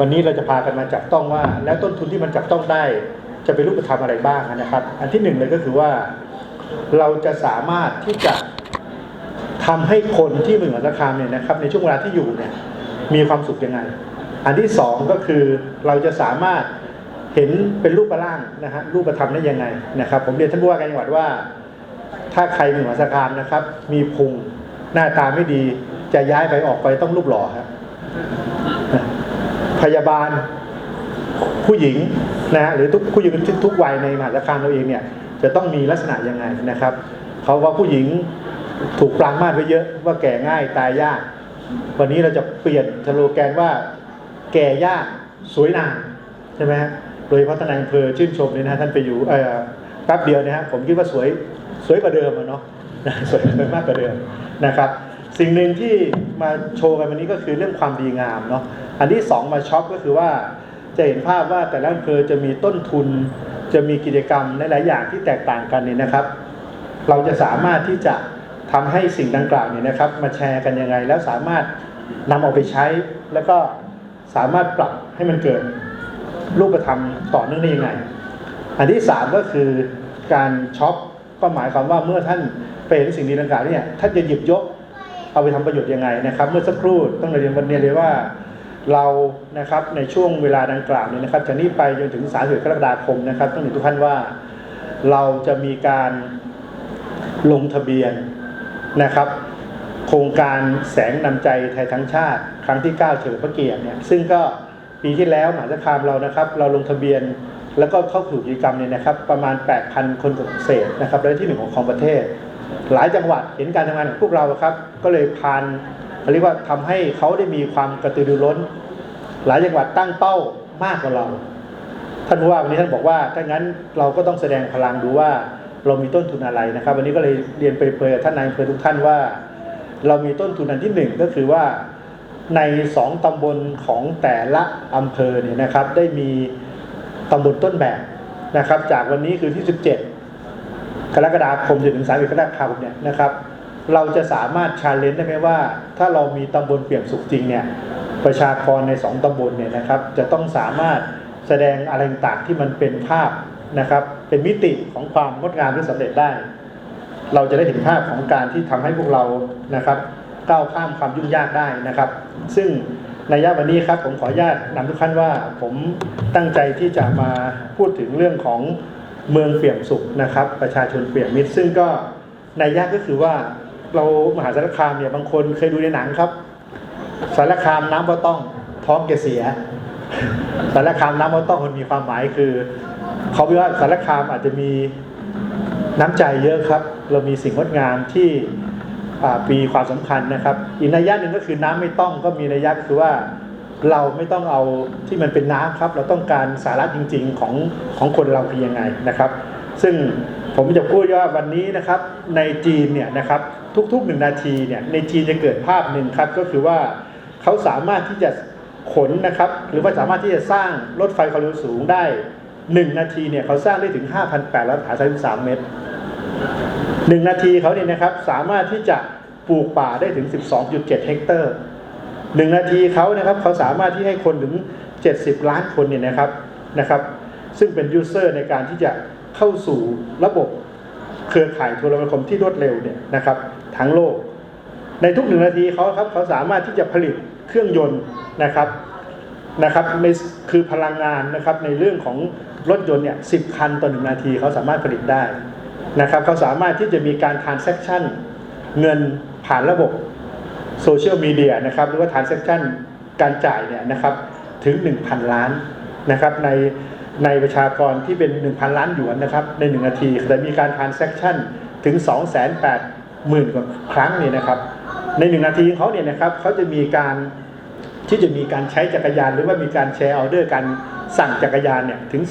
วันนี้เราจะพากันมาจับต้องว่า แล้วต้นทุนที่มันจับต้องได้ จะเป็นรูปธรรมอะไรบ้างนะครับ อันที่หนึ่งเลยก็คือว่าเราจะสามารถที่จะทำให้คนที่เมือหมสารคามเนี่ยนะครับ ในช่วงเวลาที่อยู่เนี่ยมีความสุขยังไง อันที่สองก็คือเราจะสามารถเห็นเป็นรูปร่างนะฮะรูปธรรมได้ยังไงนะครับ ผมเรียนท่านผู้ว่าการจังหวัดว่า ถ้าใครมีหัวสารคามนะครับ มีพุงหน้าตาไม่ดีจะย้ายไปออกไปต้องรูปหล่อครับ ยาบาลผู้หญิงนะฮะหรือทุกผู้หญิงทุกวัยในมหาสารคามเราเองเนี่ยจะต้องมีลักษณะยังไงนะครับเขาว่าผู้หญิงถูกปรางมาดไว้เยอะว่าแก่ง่ายตายยาก วันนี้เราจะเปลี่ยนสโลแกนว่าแก่ยากสวยนานใช่ไหมฮะโดยพาะท่านาอำเภอชื่นชมเลยนะท่านไปอยู่เออแป๊บเดียวนะฮะผมคิดว่าสวยสวยกว่าเดิมอะเนาะสวยมากกว่าเดิมนะครับ สิ่งหนึ่งที่มาโชว์กันวันนี้ก็คือเรื่องความดีงามเนาะอันที่สองมาช็อปก็คือว่าจะเห็นภาพว่าแต่ละอำเภอจะมีต้นทุน จะมีกิจกรรมหลายๆอย่างที่แตกต่างกันเนี่ยนะครับ เราจะสามารถที่จะทำให้สิ่งดังกล่าวเนี่ยนะครับ มาแชร์กันยังไง แล้วสามารถนำเอาไปใช้ แล้วก็สามารถปรับให้มันเกิดรูปธรรมต่อเนื่องได้ยังไง อันที่สามก็คือการช็อปก็หมายความว่าเมื่อท่านไปเห็นสิ่งดีดังกล่าวเนี่ยท่านจะหยิบยก เอาไปทำประโยชน์ยังไงนะครับ เมื่อสักครู่ต้องเรียนวันนี้เลยว่าเรานะครับในช่วงเวลาดังกล่าวเนี่ยนะครับจากนี้ไปจนถึง31กรกฎาคมนะครับต้องเรียนทุกท่านว่า เราจะมีการลงทะเบียนนะครับ โครงการแสงนำใจไทยทั้งชาติ ครั้งที่ 9 เฉลิมพระเกียรติเนี่ยซึ่งก็ปีที่แล้วมหาสารคามเรานะครับ เราลงทะเบียนแล้วก็เข้าสู่กิจกรรมเนี่ยนะครับ ประมาณ 8,000 คนกับเศษนะครับและที่หนึ่งของของประเทศ หลายจังหวัดเห็นการทำงานของพวกเราครับ ก็เลยพานเรียกว่าทำให้เขาได้มีความกระตือรือร้น หลายจังหวัดตั้งเป้ามากกว่าเรา ท่านผู้ว่าวันนี้ท่านบอกว่าถ้างั้นเราก็ต้องแสดงพลังดูว่าเรามีต้นทุนอะไรนะครับ วันนี้ก็เลยเรียนไปเปรยท่านนายอำเภอทุกท่านว่า เรามีต้นทุนอันที่หนึ่งก็คือว่าในสองตำบลของแต่ละอำเภอเนี่ยนะครับ ได้มีตำบลต้นแบบนะครับ จากวันนี้คือที่ 17 กรกฎาคมจนถึง31กรกฎาคมเนี่ยนะครับ เราจะสามารถชาเลนจ์ได้ไหมว่า ถ้าเรามีตำบลเปี่ยมสุขจริงเนี่ยประชากรในสองตำบลเนี่ยนะครับ จะต้องสามารถแสดงอะไรต่างที่มันเป็นภาพนะครับ เป็นมิติของความงดงามหรือสำเร็จได้ เราจะได้เห็นภาพของการที่ทำให้พวกเรานะครับก้าวข้ามความยุ่งยากได้นะครับ ซึ่งในยะวันนี้ครับผมขออนุญาตนำทุกท่านว่า ผมตั้งใจที่จะมาพูดถึงเรื่องของ เมืองเปี่ยมสุขนะครับ ประชาชนเปี่ยมมิตร ซึ่งก็ในยะก็คือว่าเรามหาสารคามเนี่ยบางคนเคยดูในหนังครับ สารคามน้ำบ่ต้องท้องแกเสีย สารคามน้ำบ่ต้องมันมีความหมายคือเขาบอกว่าสารคามอาจจะมีน้ำใจเยอะครับ เรามีสิ่งงดงามที่อ่ามีความสำคัญนะครับ อีกนัยยะหนึ่งก็คือน้ำไม่ต้องก็มีนัยยะก็คือว่า เราไม่ต้องเอาที่มันเป็นน้ำครับ เราต้องการสาระจริง ๆของของคนเราคือยังไงนะครับ ซึ่งผมจะพูดว่าวันนี้นะครับในจีนเนี่ยนะครับทุกๆหนึ่งนาทีเนี่ยในจีนจะเกิดภาพหนึ่งครับก็คือว่าเขาสามารถที่จะขนนะครับ หรือว่าสามารถที่จะสร้างรถไฟความเร็วสูงได้ 1 นาทีเนี่ยเขาสร้างได้ถึง 5,833 เมตร 1 นาทีเขาเนี่ยนะครับสามารถที่จะปลูกป่าได้ถึง 12.7 เฮกเตอร์ 1นาทีเขานะครับเขาสามารถที่ให้คนถึง 70 ล้านคนเนี่ยนะครับนะครับ ซึ่งเป็นยูเซอร์ในการที่จะเข้าสู่ระบบเครือข่ายโทรคมนาคมที่รวดเร็วเนี่ยนะครับทั้งโลก ในทุกหนึ่งนาทีเขาครับเขาสามารถที่จะผลิตเครื่องยนต์นะครับนะครับในคือพลังงานนะครับในเรื่องของรถยนต์เนี่ยสิคันต่อหนึ่งนาทีเขาสามารถผลิตได้นะครับเขาสามารถที่จะมีการ transaction เงินผ่านระบบ โซเชียลมีเดียนะครับหรือว่า transaction การจ่ายเนี่ยนะครับถึง 1,000 ล้านนะครับในในประชากรที่เป็น 1,000 ล้านหยวนนะครับใน 1 นาทีแต่มีการ transaction ถึง 280,000หมื่นกว่าครั้งเนี่ยนะครับในหนึ่งนาทีของเขาเนี่ยนะครับเขาจะมีการที่จะมีการใช้จักรยาน หรือว่ามีการแชร์ออเดอร์การสั่งจักรยานเนี่ยถึง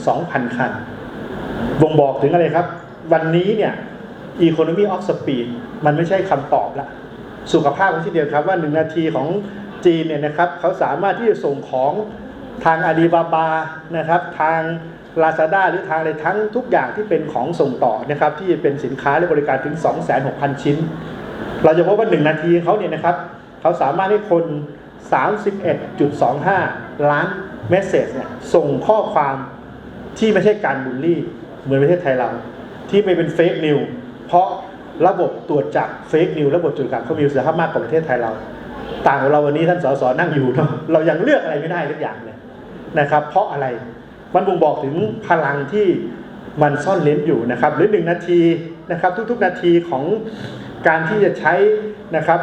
32,000 คันบ่งบอกถึงอะไรครับ วันนี้เนี่ย economy of speed มันไม่ใช่คำตอบละ สุขภาพเช่นเดียวครับว่า 1 นาทีของจีนเนี่ยนะครับเขาสามารถที่จะส่งของทางอาลีบาบานะครับทาง Lazada หรือทางอะไรทั้งทุกอย่างที่เป็นของส่งต่อนะครับที่เป็นสินค้าและบริการถึง 26,000 ชิ้น เราจะพบว่า 1 นาทีเขาเนี่ยนะครับเขาสามารถให้คน 31.25 ล้านเมสเซจเนี่ยส่งข้อความที่ไม่ใช่การบูลลี่ เหมือนประเทศไทยเรา ที่ไม่เป็นเฟกนิวเพราะ ระบบตรวจจับเฟกนิวระบบตรวจจับเขามีประสิทธิภาพมากกว่าประเทศไทยเรา ต่างกับเราวันนี้ท่านสสนั่งอยู่เนาะเรายังเลือกอะไรไม่ได้ทุกอย่างเลยนะครับ เพราะอะไรมันบ่งบอกถึงพลังที่มันซ่อนเล้นอยู่นะครับ หรือหนึ่งนาทีนะครับ ทุกๆนาทีของการที่จะใช้นะครับ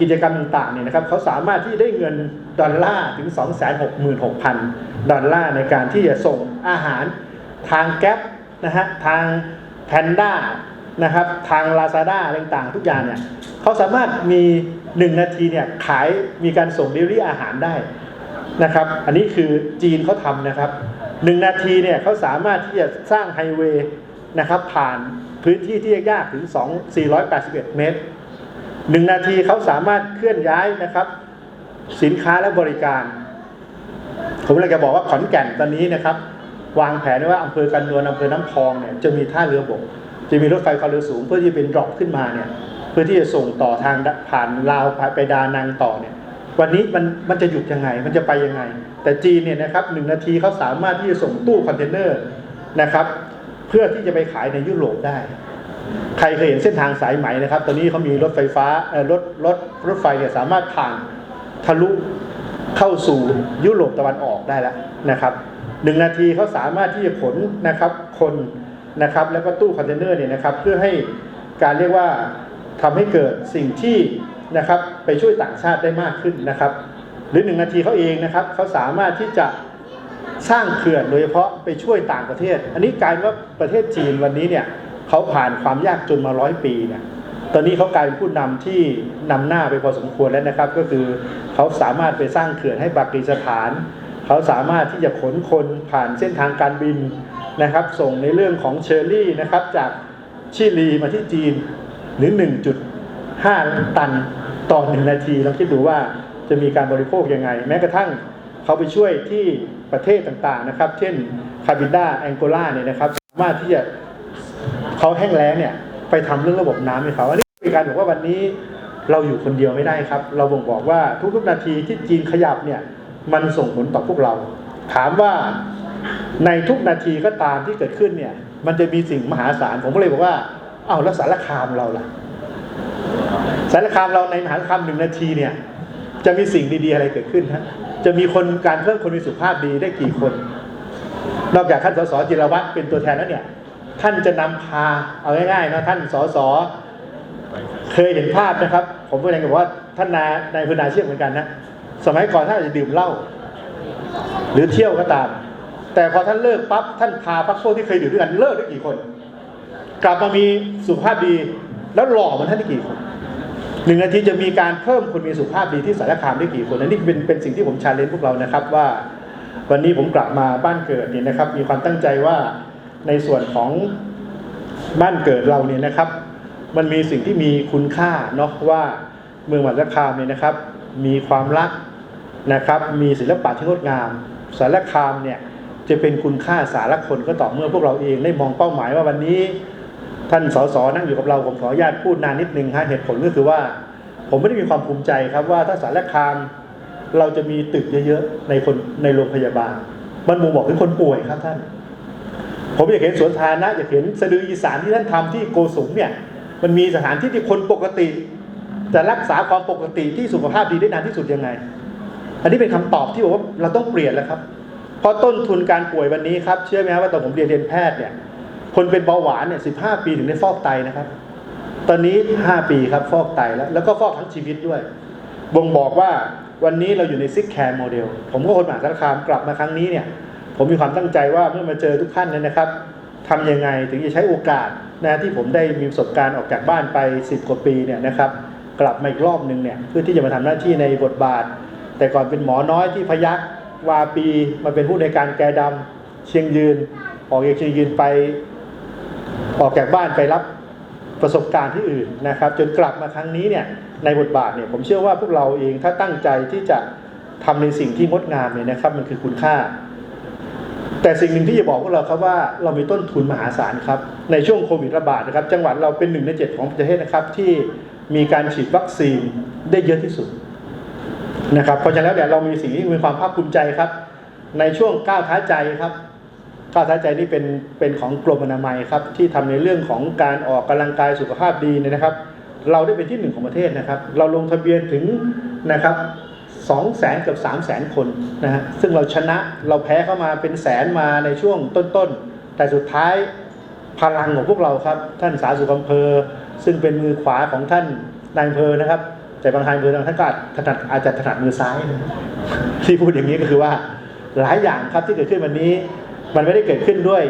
กิจกรรมต่างๆเนี่ยนะครับเขาสามารถที่ได้เงินดอลลาร์ถึง 266,000 ดอลลาร์ในการที่จะส่งอาหารทางแก๊ปนะฮะทางแพนด้า นะครับทาง Lazada อะไรต่างทุกอย่างเนี่ยเขาสามารถมี 1 นาทีเนี่ยขายมีการส่งเดลิเวอรี่อาหารได้นะครับ อันนี้คือจีนเขาทำนะครับ 1 นาทีเนี่ยเขาสามารถที่จะสร้างไฮเวย์นะครับผ่านพื้นที่ที่ยากถึง 2 481 เมตรหนึ่งนาทีเขาสามารถเคลื่อนย้ายนะครับ สินค้าและบริการ ผมเลยจะบอกว่าขอนแก่นตอนนี้นะครับ วางแผนไว้ว่าอำเภอกันนวลอำเภอน้ำพองเนี่ยจะมีท่าเรือบก จะมีรถไฟความเร็วสูง เพื่อที่จะเป็นดรอปขึ้นมาเนี่ยเพื่อที่จะส่งต่อทางผ่านลาวไปดานังต่อเนี่ยวันนี้มันมันจะหยุดยังไง มันจะไปยังไง แต่จีนเนี่ยนะครับหนึ่งนาทีเขาสามารถที่จะส่งตู้คอนเทนเนอร์นะครับ เพื่อที่จะไปขายในยุโรปได้ ใครเคยเห็นเส้นทางสายไหมนะครับ ตอนนี้เขามีรถไฟฟ้ารถรถรถไฟเนี่ยสามารถผ่านทะลุเข้าสู่ยุโรปตะวันออกได้แล้วนะครับหนึ่งนาทีเขาสามารถที่จะขนนะครับ คน นะครับแล้วก็ตู้คอนเทนเนอร์เนี่ยนะครับเพื่อให้การเรียกว่าทำให้เกิดสิ่งที่นะครับไปช่วยต่างชาติได้มากขึ้นนะครับ หรือหนึ่งนาทีเขาเองนะครับเขาสามารถที่จะสร้างเขื่อนโดยเฉพาะไปช่วยต่างประเทศ อันนี้กลายเป็นว่าประเทศจีนวันนี้เนี่ยเขาผ่านความยากจนมาร้อยปีเนี่ยตอนนี้เขากลายเป็นผู้นำที่นำหน้าไปพอสมควรแล้วนะครับ ก็คือเขาสามารถไปสร้างเขื่อนให้ปากีสถาน เขาสามารถที่จะขนคนผ่านเส้นทางการบิน นะครับ ส่งในเรื่องของเชอร์รี่นะครับจากชิลีมาที่จีนหรือ 1.5 ตันต่อหนึ่งนาทีลองคิดดูว่าจะมีการบริโภคยังไง แม้กระทั่งเขาไปช่วยที่ประเทศต่างๆนะครับ เช่นคาบิดาแองโกลาเนี่ยนะครับสามารถที่จะเขาแห้งแล้งเนี่ยไปทำเรื่องระบบน้ำให้เขาอันนี้เป็นการบอกว่าวันนี้เราอยู่คนเดียวไม่ได้ครับ เราบ่งบอกว่าทุกๆนาทีที่จีนขยับเนี่ยมันส่งผลต่อพวกเรา ถามว่า ในทุกนาทีก็ตามที่เกิดขึ้นเนี่ย มันจะมีสิ่งมหาศาลผมก็เลยบอกว่า เอ้าแล้วสารคามเราล่ะ สารคามเราในมหาสารคามหนึ่งนาทีเนี่ย จะมีสิ่งดีๆอะไรเกิดขึ้นฮะจะมีคนการเพิ่มคนมีสุขภาพดีได้กี่คน นอกจากท่านสสจิรวัตรเป็นตัวแทนแล้วเนี่ย ท่านจะนำพาเอาง่ายๆนะท่านสสเคยเห็นภาพนะครับ ผมก็ยังบอกว่าท่านนานายพนาเชื่อเหมือนกันนะสมัยก่อนท่านอาจจะดื่มเหล้าหรือเที่ยวก็ตาม แต่พอท่านเลิกปั๊บท่านพาพักพวกที่เคยดื่ด้วยกันเลิกได้กี่คน กลับมามีสุขภาพดีแล้วหล่อเหมันท่านได้กี่คนหนึ่งนาทีจะมีการเพิ่มคนมีสุขภาพดีที่สารคามได้กี่คนอันนี้เป็นเป็นสิ่งที่ผมชาเลนจ์พวกเรานะครับว่า วันนี้ผมกลับมาบ้านเกิดเนี่ยนะครับ มีความตั้งใจว่าในส่วนของบ้านเกิดเราเนี่ยนะครับ มันมีสิ่งที่มีคุณค่าเนาะว่าเมืองมหาสารคามเนี่ยนะครับ มีความรักนะครับ มีศิลปะที่งดงามสารคามเนี่ย จะเป็นคุณค่าสารคนก็ต่อเมื่อพวกเราเองได้มองเป้าหมายว่าวันนี้ ท่านสสนั่งอยู่กับเราผมขออนุญาตพูดนานนิดนึงฮะเหตุผลก็คือว่า ผมไม่ได้มีความภูมิใจครับว่าถ้าสารคามเราจะมีตึกเยอะๆในคนในโรงพยาบาล มันบ่งบอกถึงคนป่วยครับท่าน ผมอยากเห็นสวนสาธารณะอยากเห็นสะดืออีสานที่ท่านทำที่โกสุมเนี่ย มันมีสถานที่ที่คนปกติจะรักษาความปกติที่สุขภาพดีได้นานที่สุดยังไง อันนี้เป็นคำตอบที่บอกว่าเราต้องเปลี่ยนแล้วครับ เพราะต้นทุนการป่วยวันนี้ครับเชื่อไหมครับว่าตอนผมเรียนเรียนแพทย์เนี่ยคนเป็นเบาหวานเนี่ยสิปีถึงได้ฟอกไตนะครับ ตอนนี้5ปีครับฟอกไตแล้ว แล้วก็ฟอกทั้งชีวิตด้วย บ่งบอกว่าวันนี้เราอยู่ในซิกแคร์โมเดลผมก็คนหมาสารคามกลับมาครั้งนี้เนี่ย ผมมีความตั้งใจว่าเมื่อมาเจอทุกท่านเนี่ยนะครับทำยังไงถึงจะใช้โอกาสนะที่ผมได้มีประสบการณ์ออกจากบ้านไป 10 กว่าปีเนี่ยนะครับ กลับมาอีกรอบหนึ่งเนี่ยเพื่อที่จะมาทำหน้าที่ในบทบาท แต่ก่อนเป็นหมอน้อยที่พยัก วาปีมาเป็นผู้ในการแกดำเชียงยืน ออกจากเชียงยืนไปออกจากบ้านไปรับประสบการณ์ที่อื่นนะครับ จนกลับมาครั้งนี้เนี่ยในบทบาทเนี่ยผมเชื่อว่าพวกเราเองถ้าตั้งใจที่จะทำในสิ่งที่งดงามเนี่ยนะครับ มันคือคุณค่า แต่สิ่งหนึ่งที่จะบอกพวกเราครับว่าเรามีต้นทุนมหาศาลครับในช่วงโควิดระบาดนะครับ จังหวัดเราเป็นหนึ่งในเจ็ดของประเทศนะครับที่มีการฉีดวัคซีนได้เยอะที่สุด นะครับเพราะฉะนั้นเนี่ยเรามีสิ่งที่มีความภาคภูมิใจครับ ในช่วงก้าวท้าใจครับก้าวท้าใจนี่เป็นเป็นของกรมอนามัยครับที่ทำในเรื่องของการออกกำลังกายสุขภาพดีเนี่ยนะครับ เราได้เป็นที่หนึ่งของประเทศนะครับ เราลงทะเบียนถึงนะครับสองแสนเกับสามแสนคนนะฮะซึ่งเราชนะเราแพ้เข้ามาเป็นแสนมาในช่วงต้นๆ แต่สุดท้ายพลังของพวกเราครับ ท่านสาธารณสุขอำเภอ ซึ่งเป็นมือขวาของท่านนายอำเภอนะครับ แต่บางทางอำเภอท่านก็อาจถนัดอาจจะถนัดมือซ้ายนะที่พูดอย่างนี้ก็คือว่าหลายอย่างครับที่เกิดขึ้นวันนี้ มันไม่ได้เกิดขึ้นด้วย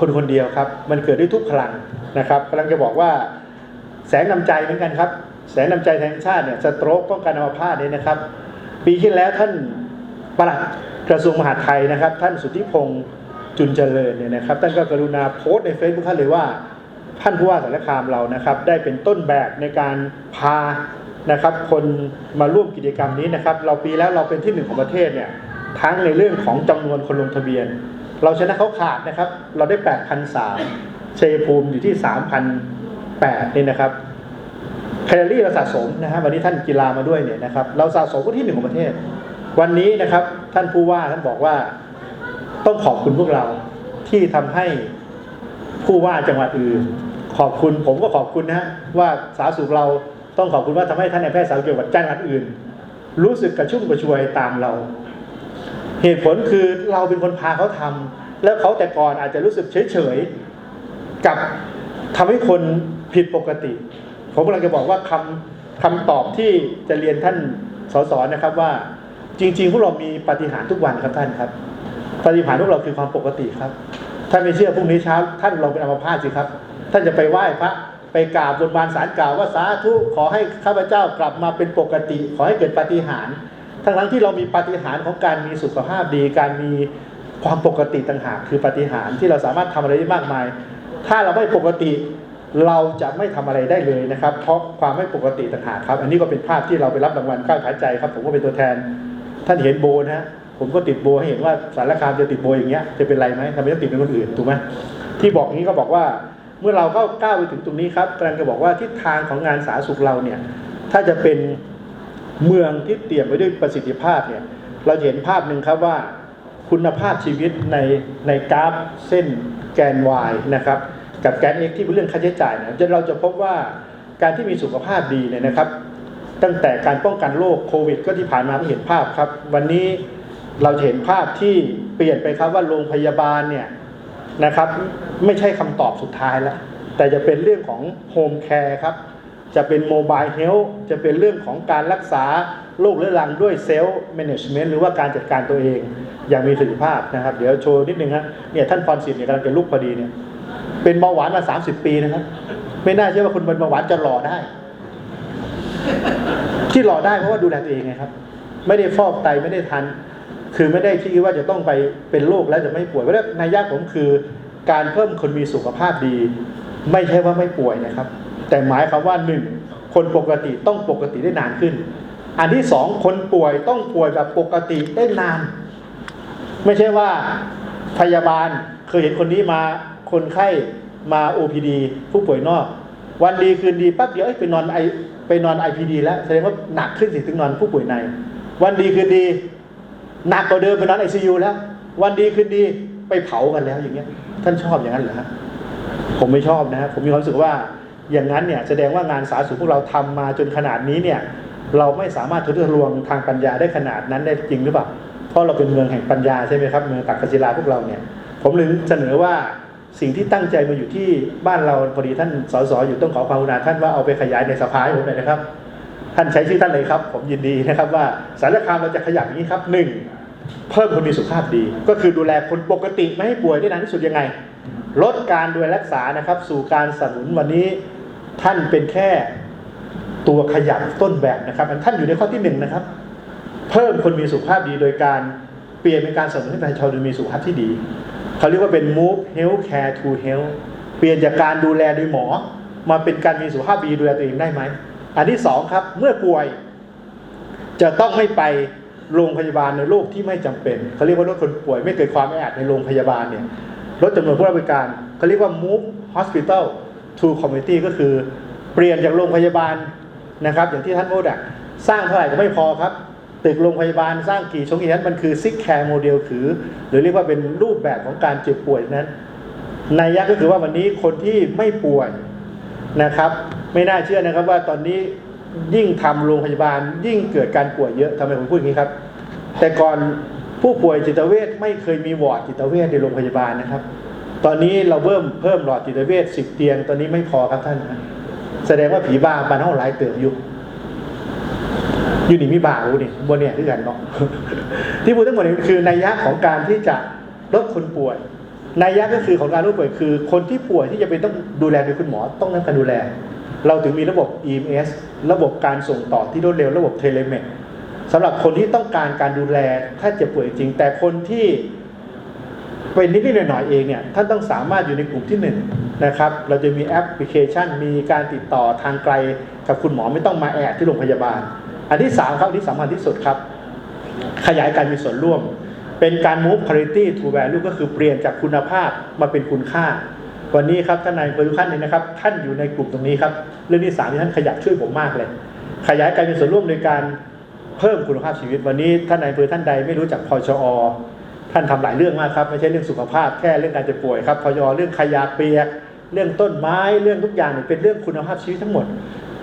คนคนเดียวครับ มันเกิดด้วยทุกพลังนะครับกำลังจะบอกว่าแสงนำใจเหมือนกันครับ แสงนำใจแห่งชาติเนี่ยสโตรกป้องกันอัมพาตเนี่ยนะครับ ปีที่แล้วท่านปลัดกระทรวงมหาดไทยนะครับ ท่านสุทธิพงษ์จุนเจริญเนี่ยนะครับท่านก็กรุณาโพสต์ในเฟซบุ๊กท่านเลยว่าท่านผู้ว่าสารคามเรานะครับ ได้เป็นต้นแบบในการพา นะครับ คนมาร่วมกิจกรรมนี้นะครับ เราปีแล้วเราเป็นที่หนึ่งของประเทศเนี่ยทั้งในเรื่องของจำนวนคนลงทะเบียน เราชนะเขาขาดนะครับ เราได้8,003ชัยภูมิอยู่ที่ 3,008นี่นะครับแคลอรี่เราสะสมนะฮะวันนี้ท่านกีฬามาด้วยเนี่ยนะครับ เราสะสมก็ที่หนึ่งของประเทศ วันนี้นะครับท่านผู้ว่าท่านบอกว่าต้องขอบคุณพวกเราที่ทำให้ผู้ว่าจังหวัดอื่น ขอบคุณผมก็ขอบคุณนะฮะว่าสาธารณสุขเรา ต้องขอบคุณว่าทำให้ท่านในายแพทย์สาธารณสุขจังหวัดจังหวัดอื่น รู้สึกกระชุ่มกระชวยตามเรา เหตุผลคือเราเป็นคนพาเขาทำแล้วเขาแต่ก่อนอาจจะรู้สึกเฉยๆกับทำให้คนผิดปกติ ผมกำลังจะบอกว่าคำคำตอบที่จะเรียนท่านสสนะครับว่าจริง ๆ พวกเรามีปฏิหารทุกวันครับท่านครับปฏิหารพวกเราคือความปกติครับ ถ้าไม่เชื่อพรุ่งนี้เช้าท่านลองเป็นอัมพาตสิครับ ท่านจะไปไหว้พระ ไปกราบบนบานสารกล่าวว่าสาธุขอให้ข้าพเจ้ากลับมาเป็นปกติ ขอให้เกิดปาฏิหารย์ทั้งทั้งที่เรามีปาฏิหาริย์ของการมีสุขภาพดี การมีความปกติต่างหากคือปาฏิหาริย์ที่เราสามารถทำอะไรได้มากมาย ถ้าเราไม่ปกติเราจะไม่ทำอะไรได้เลยนะครับ เพราะความไม่ปกติต่างหากครับ อันนี้ก็เป็นภาพที่เราไปรับรางวัลก้าวขาใจครับ ผมก็เป็นตัวแทน ท่านเห็นโบนะฮะผมก็ติดโบให้เห็นว่าสารคามจะติดโบอย่างเงี้ยจะเป็นไรไหมทำไมต้องติดเป็นคนอื่นถูกไหมที่บอกนี้ก็บอกว่า เมื่อเราเข้าก้าวไปถึงตรงนี้ครับกำลังจะบอกว่าทิศทางของงานสาธารณสุขเราเนี่ยถ้าจะเป็นเมืองที่เตรียมไว้ด้วยประสิทธิภาพเนี่ยเราเห็นภาพหนึ่งครับว่าคุณภาพชีวิตในในกราฟเส้นแกน y นะครับกับแกน x ที่เป็นเรื่องค่าใช้จ่ายเนี่ยจะเราจะพบว่าการที่มีสุขภาพดีเนี่ยนะครับ ตั้งแต่การป้องกันโรคโควิด ก็ที่ผ่านมาเห็นภาพครับ วันนี้เราจะเห็นภาพที่เปลี่ยนไปครับว่าโรงพยาบาลเนี่ย นะครับ ไม่ใช่คำตอบสุดท้ายแล้ว แต่จะเป็นเรื่องของโฮมแคร์ครับ จะเป็นโมบายเฮลท์จะเป็นเรื่องของการรักษาโรคเรื้อรังด้วยเซลล์แมネจเมนต์หรือว่าการจัดการตัวเอง อย่างมีประสิทธิภาพนะครับ เดี๋ยวโชว์นิดนึงฮะเนี่ยท่านพรศิษย์เนี่ยกำลังจะลุกพอดีเนี่ยเป็นเบาหวานมา 30 ปีนะครับ ไม่น่าเชื่อว่าคนเป็นเบาหวานจะหล่อได้ ที่หล่อได้เพราะว่าดูแลตัวเองไงครับ ไม่ได้ฟอกไตไม่ได้ทัน คือไม่ได้ที่ว่าจะต้องไปเป็นโรคแล้วจะไม่ป่วยเพราะฉะนั้นนัยยะผมคือการเพิ่มคนมีสุขภาพดี ไม่ใช่ว่าไม่ป่วยนะครับ แต่หมายความว่าหนึ่งคนปกติต้องปกติได้นานขึ้น อันที่สองคนป่วยต้องป่วยแบบปกติได้นาน ไม่ใช่ว่าพยาบาลเคยเห็นคนนี้มาคนไข้มา OPD ผู้ป่วยนอก วันดีคืนดีปั๊บเดียวไปนอนไอไปนอน IPD แล้วแสดงว่าหนักขึ้นสิถึงนอนผู้ป่วยใน วันดีคืนดี หนักกว่าเดิมไปนอน ICU แล้ว วันดีคืนดีไปเผากันแล้วอย่างเงี้ย ท่านชอบอย่างนั้นเหรอฮะผมไม่ชอบนะฮะผมมีความรู้สึกว่าอย่างนั้นเนี่ยแสดงว่างานสาธารณสุขพวกเราทำมาจนขนาดนี้เนี่ยเราไม่สามารถทะลุทะลวงทางปัญญาได้ขนาดนั้นได้จริงหรือเปล่า เพราะเราเป็นเมืองแห่งปัญญาใช่ไหมครับเมืองตักกศิลาพวกเราเนี่ยผมเลยเสนอว่าสิ่งที่ตั้งใจมาอยู่ที่บ้านเราพอดีท่านสสอยู่ต้องขอความกรุณาท่านว่าเอาไปขยายในสภาให้ผมหน่อยนะครับ ท่านใช้ชื่อท่านเลยครับ ผมยินดีนะครับว่าสารคามเราจะขยับอย่างนี้ครับหนึ่งเพิ่มคนมีสุขภาพดี ก็คือดูแลคนปกติไม่ให้ป่วยได้นานที่สุดยังไง ลดการดูแลรักษานะครับ สู่การสนับสนุนวันนี้ท่านเป็นแค่ตัวขยับต้นแบบนะครับท่านอยู่ในข้อที่หนึ่งนะครับ เพิ่มคนมีสุขภาพดีโดยการเปลี่ยนเป็นการสนับสนุนให้ประชาชนมีสุขภาพที่ดีเขาเรียกว่าเป็น move health care to health เปลี่ยนจากการดูแลโดยหมอ มาเป็นการมีสุขภาพดีดูแลตัวเองได้ไหม อันที่สองครับเมื่อป่วย จะต้องไม่ไปโรงพยาบาลในโรคที่ไม่จำเป็นเขาเรียกว่าลดคนป่วยไม่เกิดความแออัดในโรงพยาบาลเนี่ยลดจำนวนผู้รับบริการเขาเรียกว่า move hospital to community ก็คือเปลี่ยนจากโรงพยาบาลนะครับ อย่างที่ท่านโมดอะสร้างเท่าไหร่ก็ไม่พอครับ ตึกโรงพยาบาลสร้างกี่ชงกี่นั้นมันคือซิกแคร์โมเดลคือ หรือเรียกว่าเป็นรูปแบบของการเจ็บป่วยนั้นในัยยะก็คือว่าวันนี้คนที่ไม่ป่วย นะครับ ไม่น่าเชื่อนะครับว่าตอนนี้ยิ่งทำโรงพยาบาล ยิ่งเกิดการป่วยเยอะทำไมผมพูดอย่างนี้ครับ แต่ก่อนผู้ป่วยจิตเวชไม่เคยมีวอร์ดจิตเวชในโรงพยาบาลนะครับ ตอนนี้เราเพิ่มเพิ่มหลอดจิตเวชสิบเตียง ตอนนี้ไม่พอครับท่าน แสดงว่าผีบ้าบ้านเท่าหลายเติบอยู่อยู่นี่มีบารู้นี่บนเนี่ยคือกันเนาะที่พูดทั้งหมดนี้คือนัยยะของการที่จะลดคนป่วย นัยยะก็คือของการลดป่วยคือ คนที่ป่วยที่จะเป็นต้องดูแลโดยคุณหมอต้องรับการดูแล เราถึงมีระบบ EMS ระบบการส่งต่อที่รวดเร็วระบบเทเลเมดสำหรับคนที่ต้องการการดูแลถ้าเจ็บป่วยจริง แต่คนที่เป็นนิดๆหน่อยๆเองเนี่ยท่านต้องสามารถอยู่ในกลุ่มที่หนึ่งนะครับ เราจะมีแอปพลิเคชัน มีการติดต่อทางไกลกับคุณหมอไม่ต้องมาแอดที่โรงพยาบาล อันที่สามครับอันที่สำคัญที่สุดครับ ขยายการมีส่วนร่วม เป็นการ move quality to value ก็คือเปลี่ยนจากคุณภาพมาเป็นคุณค่า วันนี้ครับท่านนายอำเภอทุกท่านเลยนะครับ ท่านอยู่ในกลุ่มตรงนี้ครับ เรื่องที่สามที่ท่านขยับช่วยผมมากเลย ขยายการมีส่วนร่วมในการเพิ่มคุณภาพชีวิต วันนี้ท่านนายอำเภอท่านใดไม่รู้จักพชอ ท่านทำหลายเรื่องมากครับ ไม่ใช่เรื่องสุขภาพแค่เรื่องการเจ็บป่วยครับพยเรื่องขยะเปียก เรื่องต้นไม้เรื่องทุกอย่างเนี่ยเป็นเรื่องคุณภาพชีวิตทั้งหมด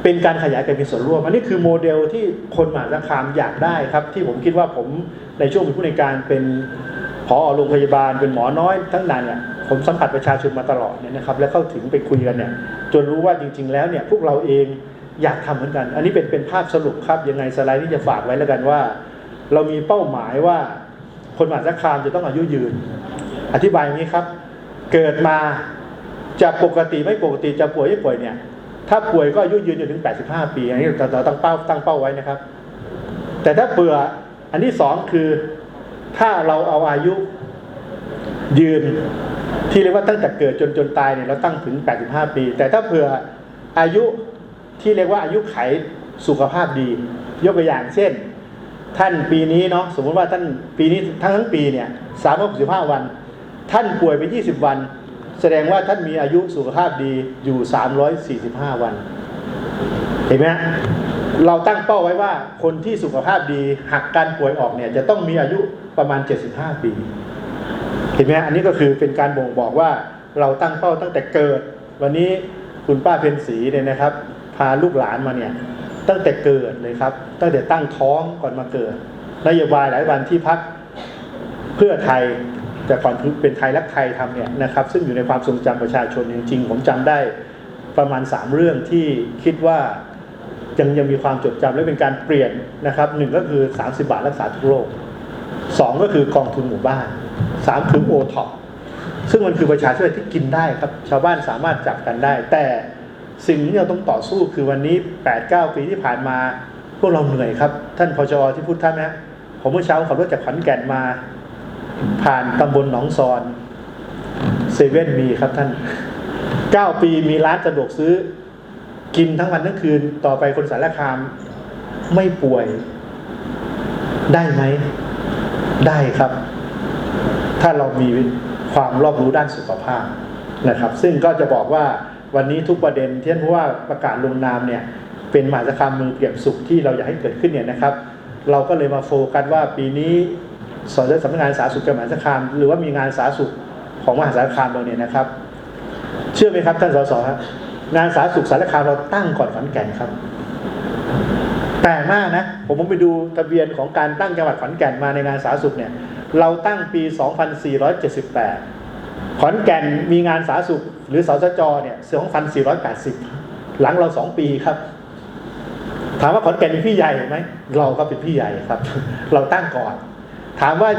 เป็นการขยายการมีส่วนร่วมอันนี้คือโมเดลที่คนมหาสารคามอยากได้ครับ ที่ผมคิดว่าผมในช่วงเป็นผู้ในการเป็นผอโรงพยาบาลเป็นหมอน้อยทั้งนั้นเนี่ยผมสัมผัสประชาชนมาตลอดเนี่ยนะครับ แล้วเข้าถึงไปคุยกันเนี่ยจนรู้ว่าจริง ๆ แล้วเนี่ยพวกเราเองอยากทำเหมือนกัน อันนี้เป็นเป็นภาพสรุปครับยังไงสไลด์นี้จะฝากไว้แล้วกันว่า เรามีเป้าหมายว่าคนมหาสารคามจะต้องอายุยืน อธิบายอย่างนี้ครับ เกิดมาจะปกติไม่ปกติจะป่วยไม่ป่วยเนี่ย ถ้าป่วยก็อายุยืนจนถึง 85 ปี อันนี้เราตั้งเป้าตั้งเป้าไว้นะครับ แต่ถ้าเผื่ออันที่สองคือถ้าเราเอาอายุยืนที่เรียกว่าตั้งแต่เกิดจนจนตายเนี่ยเราตั้งถึง 85 ปี แต่ถ้าเผื่ออายุที่เรียกว่าอายุไขสุขภาพดี ยกตัวอย่างเช่น ท่านปีนี้เนาะสมมติว่าท่านปีนี้ทั้งทั้งปีเนี่ยสามร้อยสิบห้าวัน ท่านป่วยไปยี่สิบวัน แสดงว่าท่านมีอายุสุขภาพดีอยู่สามร้อยสี่สิบห้าวัน เห็นไหมเราตั้งเป้าไว้ว่าคนที่สุขภาพดีหักการป่วยออกเนี่ยจะต้องมีอายุประมาณ 75 ปี เห็นไหมอันนี้ก็คือเป็นการบ่งบอกว่าเราตั้งเป้าตั้งแต่เกิด วันนี้คุณป้าเพนสีเนี่ยนะครับ พาลูกหลานมาเนี่ยตั้งแต่เกิดเลยครับ ตั้งแต่ตั้งท้องก่อนมาเกิดนโยบายหลายวันที่พักเพื่อไทย แต่ก่อนเป็นไทยรักไทยทำเนี่ยนะครับซึ่งอยู่ในความทรงจำประชาชนจริงๆ ผมจำได้ประมาณ 3 เรื่องที่คิดว่ายังยังมีความจดจำและเป็นการเปลี่ยนนะครับหนึ่งก็คือ 30 บาทรักษาทุกโรคสองก็คือกองทุนหมู่บ้านสามคือโอท็อปซึ่งมันคือประชาชนที่กินได้ครับ ชาวบ้านสามารถจับกันได้ แต่สิ่งที่เราต้องต่อสู้คือวันนี้ 8-9 ปีที่ผ่านมาพวกเราเหนื่อยครับ ท่านพจอที่พูดท่านนะผมเมื่อเช้าขับรถจากขอนแก่นมา ผ่านตำบลหนองซอนเซเว่นมีครับท่าน9ปีมีร้านสะดวกซื้อ กินทั้งวันทั้งคืนต่อไปคนสารคามไม่ป่วย ได้ไหม ได้ครับ ถ้าเรามีความรอบรู้ด้านสุขภาพนะครับ ซึ่งก็จะบอกว่าวันนี้ทุกประเด็นที่ท่านผู้ว่าประกาศลงนามเนี่ย เป็นมหาสารคามมือเปรียบสุขที่เราอยากให้เกิดขึ้นเนี่ยนะครับ เราก็เลยมาโฟกัสว่าปีนี้ สอนสำนักงานสาธารณสุขจังหวัดมหาสารคาม หรือว่ามีงานสาธารณสุขของมหาสารคามเราเนี่ยนะครับ เชื่อไหมครับท่านสสครับงานสาธารณสุขสารคามเราตั้งก่อนขอนแก่นครับแปลกมากนะผมผมไปดูทะเบียนของการตั้งจังหวัดขอนแก่นมาในงานสาธารณสุขเนี่ย เราตั้งปี 2478 ขอนแก่นมีงานสาธารณสุข หรือสสจเนี่ย2480 หลังเราสองปีครับ ถามว่าขอนแก่นเป็นพี่ใหญ่ไหมเราก็เป็นพี่ใหญ่ครับ เราตั้งก่อน ถามว่า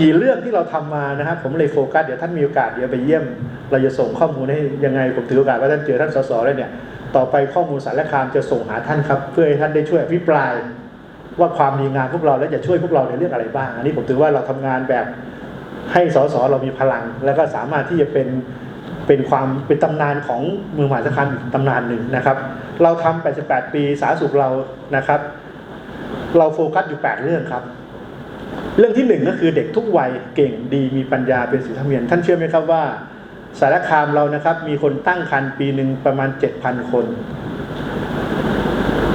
กี่เรื่องที่เราทำมานะครับ ผมเลยโฟกัสเดี๋ยวท่านมีโอกาสเดี๋ยวไปเยี่ยม เราจะส่งข้อมูลให้ยังไงผมถือโอกาสว่าท่านเจอท่านสสแล้วเนี่ย ต่อไปข้อมูลสารคามจะส่งหาท่านครับ เพื่อให้ท่านได้ช่วยอภิปรายว่าความดีงามพวกเราและจะช่วยพวกเราในเรื่องอะไรบ้าง อันนี้ผมถือว่าเราทำงานแบบให้สสเรามีพลัง แล้วก็สามารถที่จะเป็นเป็นความเป็นตำนานของเมืองมหาสารคามอีกตำนานหนึ่งนะครับ เราทำ88 ปีสาธารณสุขเรานะครับ เราโฟกัสอยู่ 8 เรื่องครับ เรื่องที่หนึ่งก็คือเด็กทุกวัยเก่งดีมีปัญญาเป็นสิทธิธรรมเนียนท่านเชื่อไหมครับว่า สารคามเรานะครับ มีคนตั้งครรภ์ปีหนึ่งประมาณ7,000คน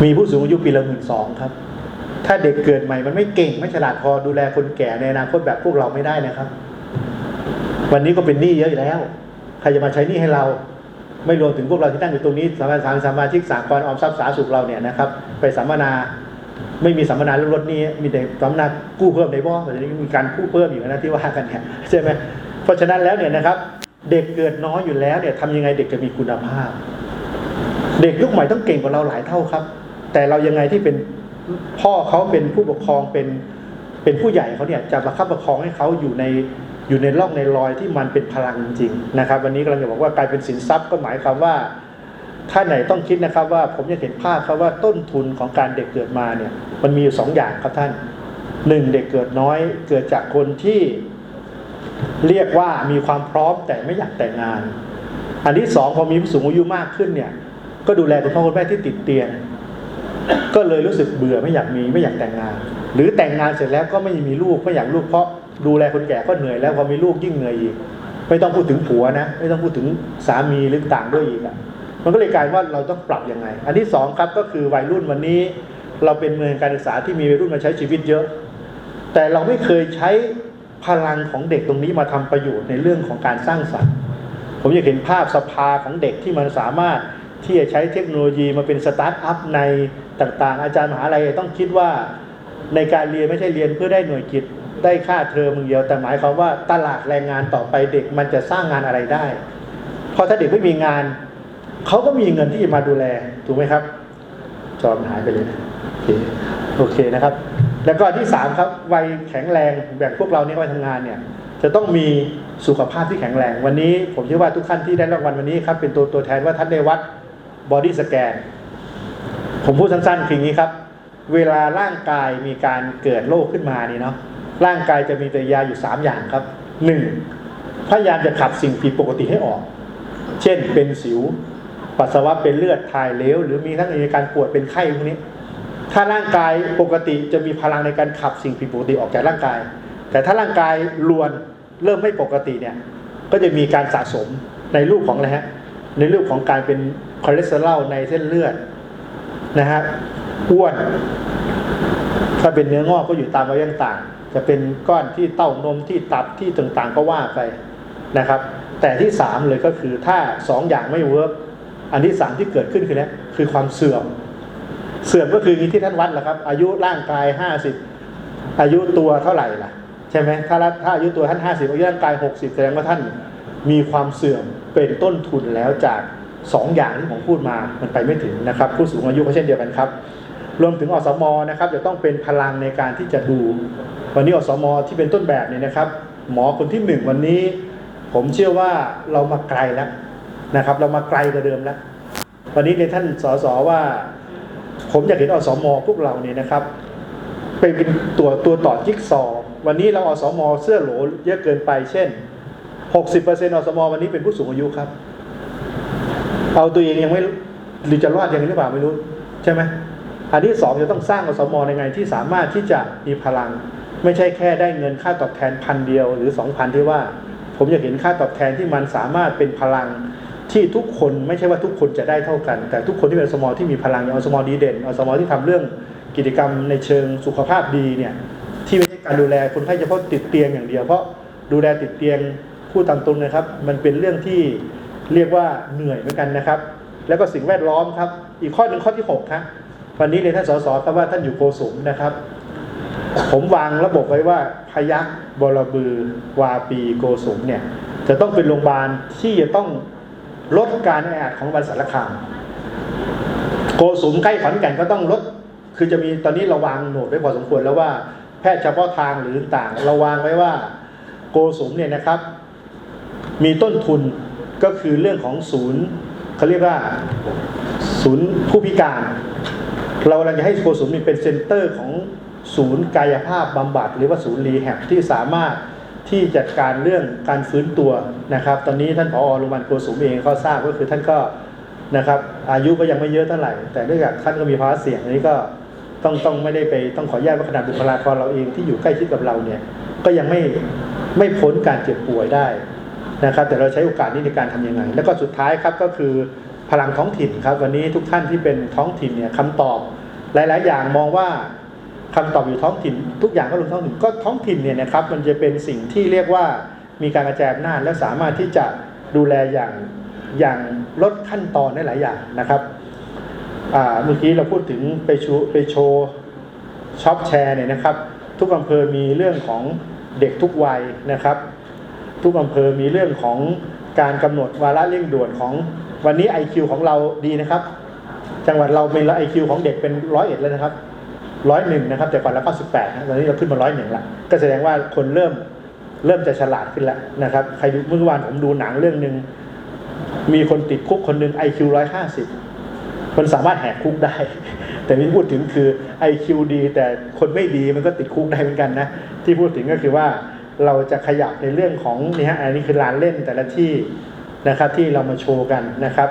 มีผู้สูงอายุปีละหมื่นสองครับ ถ้าเด็กเกิดใหม่มันไม่เก่งไม่ฉลาดพอดูแลคนแก่ในอนาคตแบบพวกเราไม่ได้นะครับ วันนี้ก็เป็นหนี้เยอะอยู่แล้ว ใครจะมาใช้หนี้ให้เราไม่รวมถึงพวกเราที่นั่งอยู่ตรงนี้สมาชิกสมาชิกสากลออมทรัพย์สาสุขเราเนี่ยนะครับ ไปสัมมนา ไม่มีสัมมนาเรื่องรถนี้มีแต่สัมมนากู้เพิ่มในบ่อแต่นี้มีการกู้เพิ่มอยู่นะที่ว่ากันเนี่ยใช่ไหมเพราะฉะนั้นแล้วเนี่ยนะครับ เด็กเกิดน้อยอยู่แล้วเนี่ยทำยังไงเด็กจะมีคุณภาพ เด็กยุคใหม่ต้องเก่งกว่าเราหลายเท่าครับ แต่เรายังไงที่เป็นพ่อเขาเป็นผู้ปกครองเป็นเป็นผู้ใหญ่เขาเนี่ยจะประคับประคองให้เขาอยู่ในอยู่ในร่องในรอยที่มันเป็นพลังจริงๆนะครับ วันนี้กำลังจะบอกว่ากลายเป็นสินทรัพย์ก็หมายความว่า ท่านไหนต้องคิดนะครับว่าผมจะเห็นภาพครับว่าต้นทุนของการเด็กเกิดมาเนี่ยมันมีอยู่สองอย่างครับท่านหนึ่งเด็กเกิดน้อยเกิดจากคนที่เรียกว่ามีความพร้อมแต่ไม่อยากแต่งงาน อันที่สองพอมีผู้สูงอายุมากขึ้นเนี่ย ก็ดูแลคุณพ่อคุณแม่ที่ติดเตียง ก็เลยรู้สึกเบื่อไม่อยากมีไม่อยากแต่งงาน หรือแต่งงานเสร็จแล้วก็ไม่มีลูกไม่อยากลูกเพราะดูแลคนแก่ก็เหนื่อยแล้วพอมีลูกยิ่งเหนื่อยอีกไม่ต้องพูดถึงผัวนะ ไม่ต้องพูดถึงสามีหรือต่างด้วยอีกอะ มันก็เลยกลายว่าเราต้องปรับยังไง อันที่สองครับก็คือวัยรุ่นวันนี้ เราเป็นเมืองการศึกษาที่มีวัยรุ่นมาใช้ชีวิตเยอะ แต่เราไม่เคยใช้พลังของเด็กตรงนี้มาทำประโยชน์ในเรื่องของการสร้างสรรค์ ผมอยากเห็นภาพสภาของเด็กที่มันสามารถที่จะใช้เทคโนโลยีมาเป็นสตาร์ทอัพในต่างๆ อาจารย์มหาลัยต้องคิดว่าในการเรียนไม่ใช่เรียนเพื่อได้หน่วยกิจได้ค่าเทอมอย่างเดียว แต่หมายความว่าตลาดแรงงานต่อไปเด็กมันจะสร้างงานอะไรได้ เพราะถ้าเด็กไม่มีงาน เขาก็มีเงินที่จะมาดูแลถูกไหมครับ จอมหายไปเลยนะโอเคโอเคนะครับ แล้วก็ที่สามครับวัยแข็งแรงแบบพวกเราเนี่ยวัยทำงานเนี่ย จะต้องมีสุขภาพที่แข็งแรง วันนี้ผมเชื่อว่าทุกท่านที่ได้รางวัลวันนี้ครับเป็นตัวตัวแทนว่าท่านได้วัดบอดี้สแกนผมพูดสั้นๆคืออย่างนี้ครับ เวลาร่างกายมีการเกิดโรคขึ้นมานี่เนาะร่างกายจะมีปฏิกิริยาอยู่ 3 อย่างครับหนึ่งพยายามจะขับสิ่งผิดปกติให้ออก เช่นเป็นสิว ปัสสาวะเป็นเลือดถ่ายเลวหรือมีทั้งอาการปวดเป็นไข้พวกนี้ ถ้าร่างกายปกติจะมีพลังในการขับสิ่งผิดปกติออกจากร่างกาย แต่ถ้าร่างกายรวนเริ่มไม่ปกติเนี่ยก็จะมีการสะสมในรูปของอะไรฮะในรูปของการเป็นคอเลสเตอรอลในเส้นเลือดนะฮะอ้วน ถ้าเป็นเนื้องอกก็อยู่ตามวัยต่างจะเป็นก้อนที่เต้านมที่ตับที่ต่างๆก็ว่าไปนะครับ แต่ที่สามเลยก็คือถ้าสองอย่างไม่เวิร์ก อันที่สามที่เกิดขึ้นคือเนี้ยคือความเสื่อม เสื่อมก็คืออย่างที่ท่านวัดแหละครับ อายุร่างกายห้าสิบอายุตัวเท่าไหร่ล่ะ ใช่ไหมถ้าถ้าอายุตัวท่านห้าสิบอายุร่างกายหกสิบแสดงว่าท่านมีความเสื่อมเป็นต้นทุนแล้วจากสองอย่างที่ผมพูดมามันไปไม่ถึงนะครับ ผู้สูงอายุก็เช่นเดียวกันครับ รวมถึงอสมนะครับจะต้องเป็นพลังในการที่จะดู วันนี้อสมที่เป็นต้นแบบเนี่ยนะครับ หมอคนที่หนึ่งวันนี้ ผมเชื่อว่าเรามาไกลแล้ว นะครับ เรามาไกลกว่าเดิมแล้ว วันนี้ในท่านสสว่า ผมอยากเห็นอสมพวกเราเนี่ยนะครับไปเป็นตัวตัวต่อจิ๊กซอว์วันนี้เราอสมเสื้อโหลเยอะเกินไป เช่น 60%อสมวันนี้เป็นผู้สูงอายุครับ เอาตัวเองยังไม่หรือจะรอดยังไงหรือเปล่าไม่รู้ใช่ไหมอันที่สองจะต้องสร้างอสมในไงที่สามารถที่จะมีพลัง ไม่ใช่แค่ได้เงินค่าตอบแทนพันเดียวหรือสองพันที่ว่า ผมอยากเห็นค่าตอบแทนที่มันสามารถเป็นพลัง ที่ทุกคนไม่ใช่ว่าทุกคนจะได้เท่ากัน แต่ทุกคนที่เป็นอสมอที่มีพลังอย่างอสมดีเด่นอสมอที่ทำเรื่องกิจกรรมในเชิงสุขภาพดีเนี่ยที่ไม่ใช่การดูแลคนไข้เฉพาะติดเตียงอย่างเดียว เพราะดูแลติดเตียงผู้ตามตรงนะครับ มันเป็นเรื่องที่เรียกว่าเหนื่อยเหมือนกันนะครับ แล้วก็สิ่งแวดล้อมครับ อีกข้อหนึ่งข้อที่6ครับวันนี้เรียนท่านสสครับว่าท่านอยู่โกสุมนะครับ ผมวางระบบไว้ว่าพยัคฆ์บรบือวาปีโกสุมเนี่ยจะต้องเป็นโรงพยาบาลที่จะต้อง ลดการแออัดของโรงพยาบาลสารคาม โกสุมใกล้ขอนแก่นก็ต้องลด คือจะมีตอนนี้ราวางโหนดไว้พอสมควรแล้วว่าแพทย์เฉพาะทางหรือต่างราวางไว้ว่า โกสุมเนี่ยนะครับ มีต้นทุนก็คือเรื่องของศูนย์เขาเรียกว่าศูนย์ผู้พิการ เรากำลังจะให้โกสุมมีเป็นเซ็นเตอร์ของศูนย์กายภาพบำบัด หรือว่าศูนย์รีแฮบที่สามารถ ที่จัดการเรื่องการฟื้นตัวนะครับ ตอนนี้ท่านผอโรงพยาบาลโกสุมเองเขาทราบก็คือท่านก็นะครับ อายุก็ยังไม่เยอะเท่าไหร่ แต่เนื่องจากท่านก็มีภาวะเสี่ยงอันนี้ก็ต้องต้องไม่ได้ไปต้องขออนุญาตว่าขนาดบุคลากรเราเองที่อยู่ใกล้ชิดกับเราเนี่ยก็ยังไม่ไม่พ้นการเจ็บป่วยได้นะครับแต่เราใช้โอกาสนี้ในการทำยังไง แล้วก็สุดท้ายครับก็คือพลังท้องถิ่นครับ วันนี้ทุกท่านที่เป็นท้องถิ่นเนี่ยคำตอบหลาย ๆ อย่างมองว่า คำตอบอยู่ท้องถิ่น ทุกอย่างก็ลงท้องถิ่นก็ท้องถิ่นเนี่ยนะครับมันจะเป็นสิ่งที่เรียกว่ามีการกระจายอำนาจและสามารถที่จะดูแลอย่างอย่างลดขั้นตอนได้หลายอย่างนะครับเมื่อกี้เราพูดถึงไปชูไปโชว์ช็อปแชร์เนี่ยนะครับ ทุกอำเภอมีเรื่องของเด็กทุกวัยนะครับ ทุกอำเภอมีเรื่องของการกำหนดวาระเร่งด่วนของวันนี้ IQ ของเราดีนะครับ จังหวัดเราเป็นไอคิวของเด็กเป็นร้อยเอ็ดแล้วนะครับ ร้อยหนึ่งนะครับ แต่ก่อนเราก็สิบแปดนะตอนนี้เราขึ้นมาร้อยหนึ่งละก็แสดงว่าคนเริ่มเริ่มจะฉลาดขึ้นแล้วนะครับ ใครดูเมื่อวานผมดูหนังเรื่องหนึ่งมีคนติดคุกคนหนึ่งไอคิวร้อยห้าสิบคนสามารถแหกคุกได้ แต่ที่พูดถึงคือ IQ ดี แต่คนไม่ดีมันก็ติดคุกได้เหมือนกันนะ ที่พูดถึงก็คือว่าเราจะขยับในเรื่องของนี่ฮะอันนี้คือลานเล่นแต่ละที่นะครับที่เรามาโชว์กันนะครับ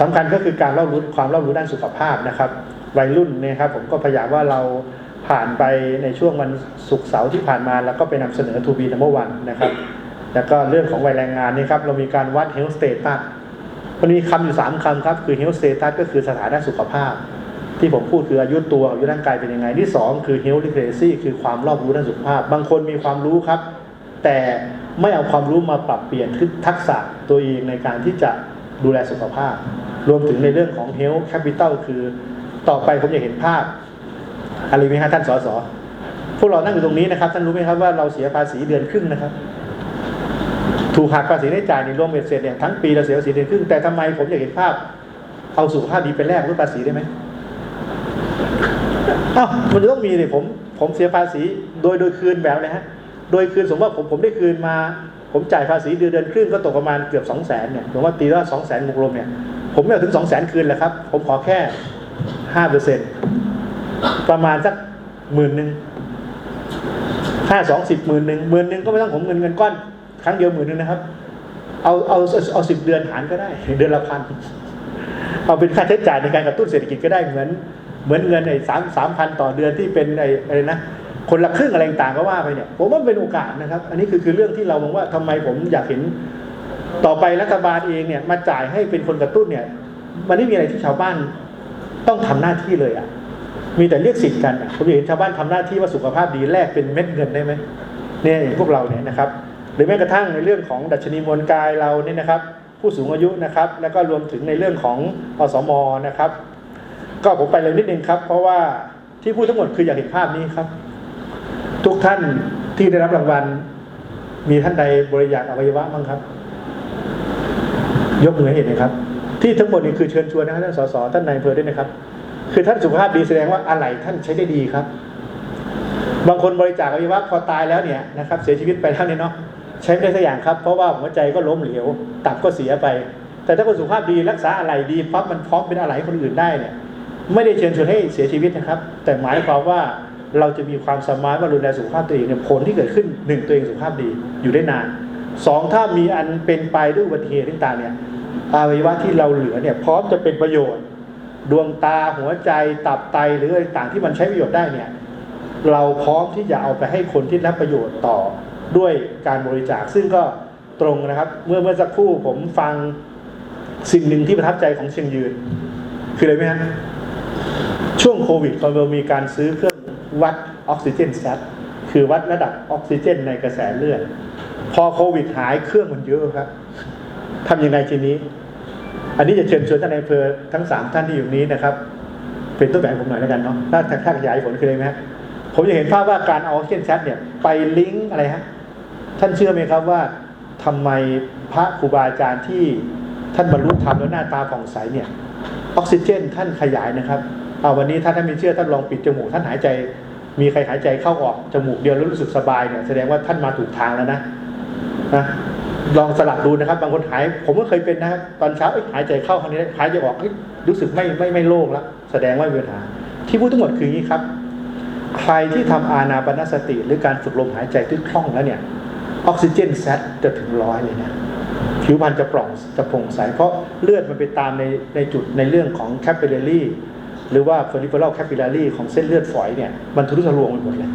สำคัญก็คือการเล่ารู้ความเล่ารู้ด้านสุขภาพนะครับ วัยรุ่นเนี่ยครับผมก็พยายามว่าเราผ่านไปในช่วงวันศุกร์เสาร์ที่ผ่านมาแล้วก็ไปนำเสนอ to be number one นะครับ แล้วก็เรื่องของวัยแรงงานนี่ครับเรามีการวัด health status มันมีคำอยู่สามคำครับ คือ health status ก็คือสถานะสุขภาพ ที่ผมพูดคืออายุตัวอายุร่างกายเป็นยังไง ที่สองคือ health literacy คือความรอบรู้ด้านสุขภาพ บางคนมีความรู้ครับ แต่ไม่เอาความรู้มาปรับเปลี่ยนคือทักษะตัวเองในการที่จะดูแลสุขภาพ รวมถึงในเรื่องของ health capital คือ ต่อไปผมอยากเห็นภาพอะไรไหมฮะท่านสสพวกเรานั่งอยู่ตรงนี้นะครับ ท่านรู้ไหมครับว่าเราเสียภาษีเดือนครึ่งนะครับ ถูกหักภาษีได้จ่ายในรวมเบ็ดเสร็จเนี่ยทั้งปีเราเสียภาษีเดือนครึ่งแต่ทำไมผมอยากเห็นภาพ เอาสุขภาพดีไปแลกลดภาษีได้ไหมอ้าวมันจะต้องมีเลยผมผมเสียภาษีโดยโดยคืนแบบเลยฮะโดยคืนสมมติว่าผมผมได้คืนมา ผมจ่ายภาษีเดือนเดือนครึ่งก็ตกประมาณเกือบสองแสนเนี่ยผมว่าตีว่าสองแสนมุกลมเนี่ยผมไม่เอาถึงสองแสนคืนแหละครับ ผมขอแค่ ห้าเปอร์เซ็นประมาณสักหมื่นหนึ่งห้าสองสิบหมื่นหนึ่งหมื่นหนึ่งก็ไม่ต้องผมเงินเงินก้อน ครั้งเดียวหมื่นหนึ่งนะครับ เอาเอาเอาสิบเดือนหารก็ได้ เดือนละพันเอาเป็นค่าใช้จ่ายในการกระตุ้นเศรษฐกิจก็ได้เหมือน เหมือนเงินไอ้สามสามพันต่อเดือนที่เป็นไอ้อะไรนะคนละครึ่งอะไรต่างก็ว่าไปเนี่ยผมว่าเป็นโอกาสนะครับ อันนี้คือคือเรื่องที่เรามองว่าทำไมผมอยากเห็นต่อไปรัฐบาลเองเนี่ยมาจ่ายให้เป็นคนกระตุ้นเนี่ย มันไม่มีอะไรที่ชาวบ้าน ต้องทำหน้าที่เลยอะ มีแต่เรียกสิทธิ์กันอะผมอยากเห็นชาวบ้านทำหน้าที่ว่าสุขภาพดีแลกเป็นเม็ดเงินได้ไหมเนี่ยอย่างพวกเราเนี่ยนะครับ หรือแม้กระทั่งในเรื่องของดัชนีมวลกายเราเนี่ยนะครับ ผู้สูงอายุนะครับ แล้วก็รวมถึงในเรื่องของอสมนะครับ ก็ผมไปเลยนิดนึงครับ เพราะว่าที่พูดทั้งหมดคืออยากเห็นภาพนี้ครับ ทุกท่านที่ได้รับรางวัล มีท่านใดบริจาคอวัยวะบ้างครับ ยกมือให้เห็นนะครับ ที่ทั้งหมดนี้คือเชิญชวนนะครับท่านสสท่านนายอำเภอด้วยนะครับ คือท่านสุขภาพดีแสดงว่าอะไรท่านใช้ได้ดีครับ บางคนบริจาคอวัยวะพอตายแล้วเนี่ยนะครับ เสียชีวิตไปแล้วเนี่ยเนาะใช้ไม่ได้สักอย่างครับ เพราะว่าหัวใจก็ล้มเหลวตับก็เสียไป แต่ถ้าคนสุขภาพดีรักษาอะไรดีปั๊บมันพร้อมเป็นอะไรให้คนอื่นได้เนี่ย ไม่ได้เชิญชวนให้เสียชีวิตนะครับ แต่หมายความว่าเราจะมีความสามารถว่าดูแลสุขภาพตัวเองเนี่ยผลที่เกิดขึ้นหนึ่งตัวเองสุขภาพดีอยู่ได้นานสองถ้ามีอันเป็นไปด้วยอุบัติเหตุต่างๆเนี่ย อวัยวะที่เราเหลือเนี่ยพร้อมจะเป็นประโยชน์ ดวงตาหัวใจตับไตหรืออะไรต่างที่มันใช้ประโยชน์ได้เนี่ยเราพร้อมที่จะเอาไปให้คนที่รับประโยชน์ต่อด้วยการบริจาคซึ่งก็ตรงนะครับ เมื่อเมื่อสักครู่ผมฟังสิ่งหนึ่งที่ประทับใจของเชียงยืน คืออะไรไหมฮะช่วงโควิดเรามีการซื้อเครื่องวัดออกซิเจนแซตคือวัดระดับออกซิเจนในกระแสเลือดพอโควิดหายเครื่องมันเยอะครับทำยังไงทีนี้ อันนี้จะเชิญชวนท่านในอำเภอทั้งสามท่านที่อยู่นี้นะครับ เป็นต้นแบบผมหน่อยแล้วกันเนาะถ้าถ้าขยายผลคืออะไรไหมผมจะเห็นภาพว่าการเอาออกซิเจนแซตเนี่ยไปลิงก์อะไรฮะท่านเชื่อไหมครับว่าทำไมพระครูบาอาจารย์ที่ท่านบรรลุธรรมแล้วหน้าตาผ่องใสเนี่ยออกซิเจน ท่านขยายนะครับเอาวันนี้ถ้าท่านไม่เชื่อท่านลองปิดจมูกท่านหายใจ มีใครหายใจเข้าออกจมูกเดียวแล้วรู้สึกสบายเนี่ยแสดงว่าท่านมาถูกทางแล้วนะนะ ลองสลับดูนะครับ บางคนหาย ผมก็เคยเป็นนะครับตอนเช้าหายใจเข้าครั้งนี้หายใจออกรู้สึกไม่ไม่ไม่โล่งแล้วแสดงว่ามีปัญหา ที่พูดทั้งหมดคืออย่างนี้ครับ ใครที่ทำอานาปานสติ หรือการฝึกลมหายใจที่คล่องแล้วเนี่ยออกซิเจนแซตจะถึงร้อยเลยนะผิวพรรณจะปล่องจะโปร่งใสเพราะเลือดมันไปตามในในจุดในเรื่องของแคป i l ล a r y หรือว่า peripheral capillary ของเส้นเลือดฝอยเนี่ยมันทะลุทะลวงไปหมดเลย